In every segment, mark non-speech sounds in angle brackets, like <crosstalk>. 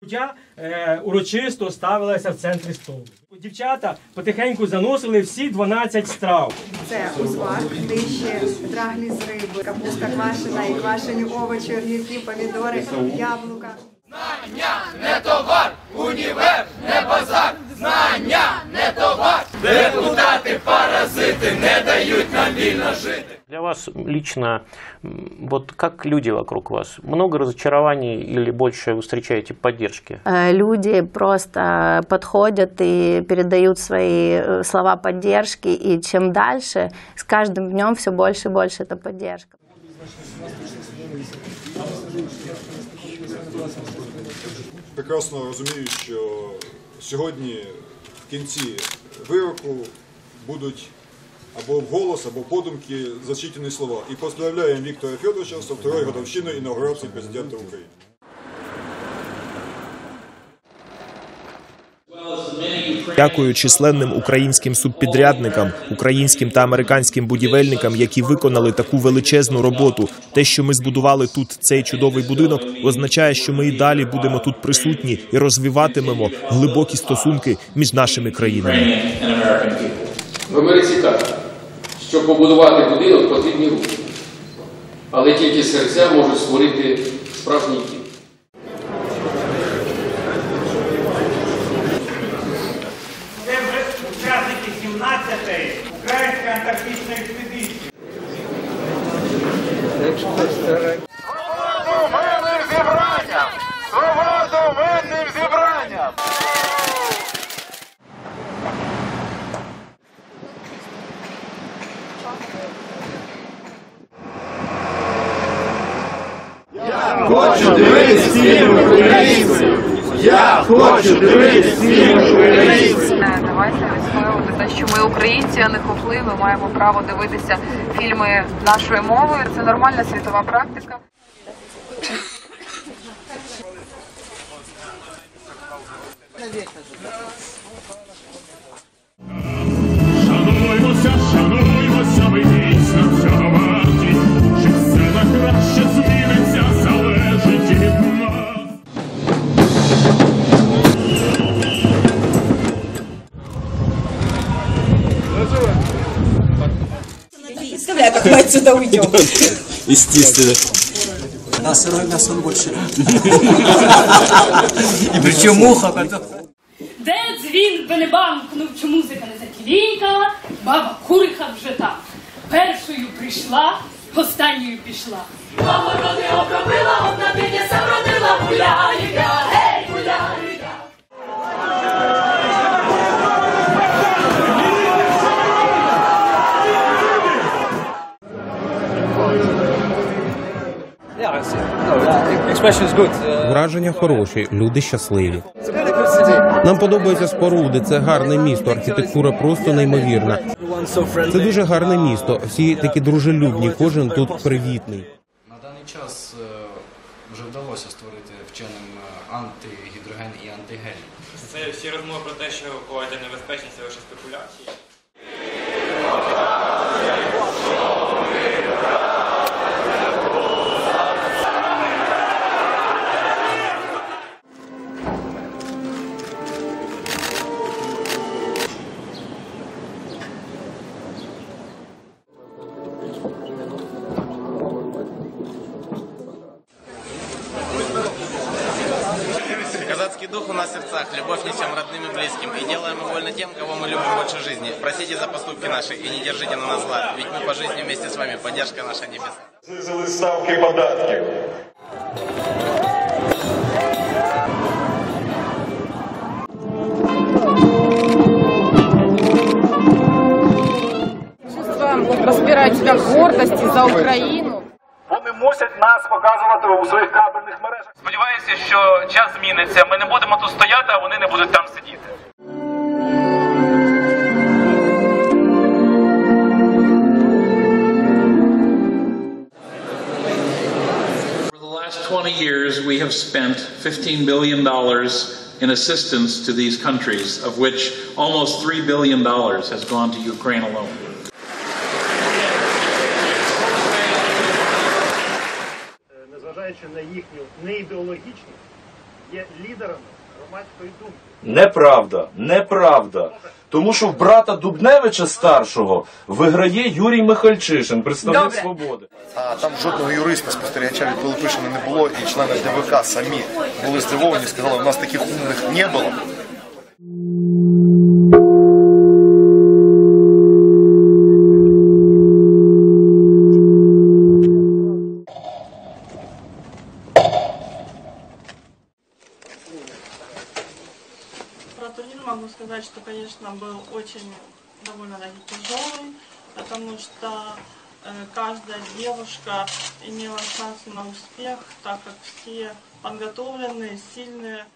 Кутя е, урочисто ставилася в центрі столу. Дівчата потихеньку заносили всі 12 страв. Це узвар, дище, драглі з риби, капуста квашена і квашені овочі, огірки, помідори, яблука. Для вас лично, м, вот как люди вокруг вас? Много разочарований или больше вы встречаете поддержки? Э, Люди просто подходят и передают свои э, слова поддержки, и чем дальше, с каждым днем все больше и больше эта поддержка. прекрасно розумію, що сьогодні в кінці вироку будуть або вголос, або подумки зачитані слова. І поздравляємо Віктора Федоровича з второї годовщини інаугурації президента України. Дякую численним українським субпідрядникам, українським та американським будівельникам, які виконали таку величезну роботу. Те, що ми збудували тут цей чудовий будинок, означає, що ми і далі будемо тут присутні і розвиватимемо глибокі стосунки між нашими країнами. В Америці кажуть, щоб побудувати будинок, потрібні руки. Але тільки серця можуть створити справжній дім. Це вже учасники 17-ї української антарктичної експедиції. Давайте відстоювати те, що ми українці, а не хохли. Ми маємо право дивитися фільми нашою мовою. Це нормальна світова практика. Шануймося, Представляю, как мы отсюда уйдем. <laughs> Естественно. Да, сырое мясо он больше. <laughs> И причем ухо потом. Де дзвін би не бамкнув, чи музика не затілінькала, баба куриха вже там. Першою прийшла, останньою пішла. Баба роди обробила, одна бідня родила, гуляю Враження хороші, люди щасливі. Нам подобаються споруди, це гарне місто, архітектура просто неймовірна. Це дуже гарне місто. Всі такі дружелюбні, кожен тут привітний. На даний час е, вже вдалося створити вченим е, антигідроген і антигель. Це всі розмови про те, що поводження небезпечні, це лише спекуляції. Простите за поступки наши и не держите на нас зла, ведь мы по жизни вместе с вами, поддержка наша небесная. Знизили ставки податків. Гордості за Україну. Вони мусять нас показувати у своїх кабельних мережах. Сподіваюся, що час зміниться. Ми не будемо тут стояти, а вони не будуть там сидіти. we have spent $15 billion in assistance to these countries, of which almost $3 billion has gone to Ukraine alone. незважаючи на їхню неідеологічність, є лідерами громадської думки. Неправда, неправда. Тому що в брата Дубневича старшого виграє Юрій Михальчишин, представник Добре. свободи. А там жодного юриста спостерігача від Пилипишина не було, і члени ДВК самі були здивовані, сказали, у нас таких умних не було. Очень довольно-таки тяжелый, потому что э, каждая девушка имела шанс на успех, так как все подготовленные, сильные.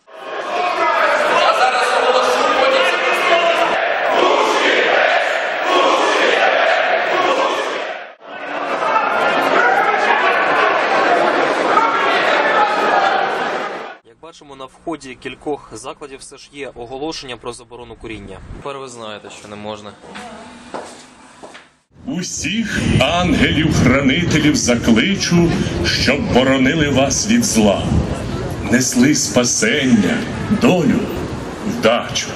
На вході кількох закладів все ж є оголошення про заборону куріння. Тепер ви знаєте, що не можна. Усіх ангелів-хранителів закличу, щоб боронили вас від зла, несли спасення, долю, вдачу.